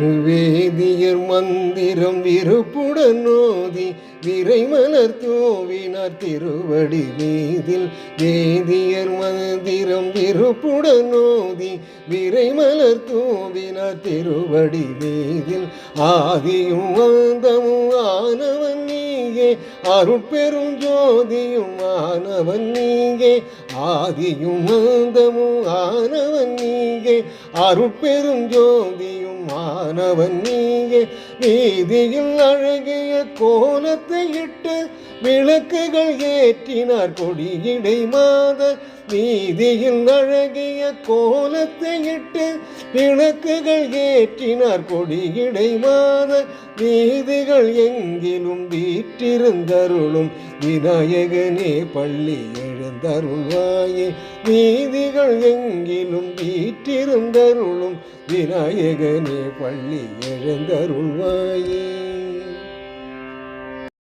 வேதியர் மந்திரம் விருப்புடன் நோதி விரைமலர் தூவினார் திருவடி மீதில். வேதியர் மந்திரம் விருப்புடன் நோதி விரைமலர் தூவினார் திருவடி மீதில். ஆதியும் அந்தமும் ஆனவன் நீயே அருட்பெரும் ஜோதியும் ஆனவன் நீயே. ஆதியும் அந்தமும் ஆனவன் நீ நீயே அருட்பெரும் ஜோதியும் ஆனவன் நீயே. நீதியில் அழகிய கோலத்தை இட்டு விளக்குகள் ஏற்றினார் கொடியிடை மாத நீதியில் அழகிய கோலத்தை இட்டு விளக்குகள் ஏற்றினார் கொடியிடை மாத நீதிகள் எங்கிலும் வீற்றிருந்தருளும் விநாயகனே பள்ளியே. தருவாயே. நீதிகள் எங்கிலும் வீற்றிருந்தருளும். விநாயகனே பள்ளி எழுந்தருள்வாயே.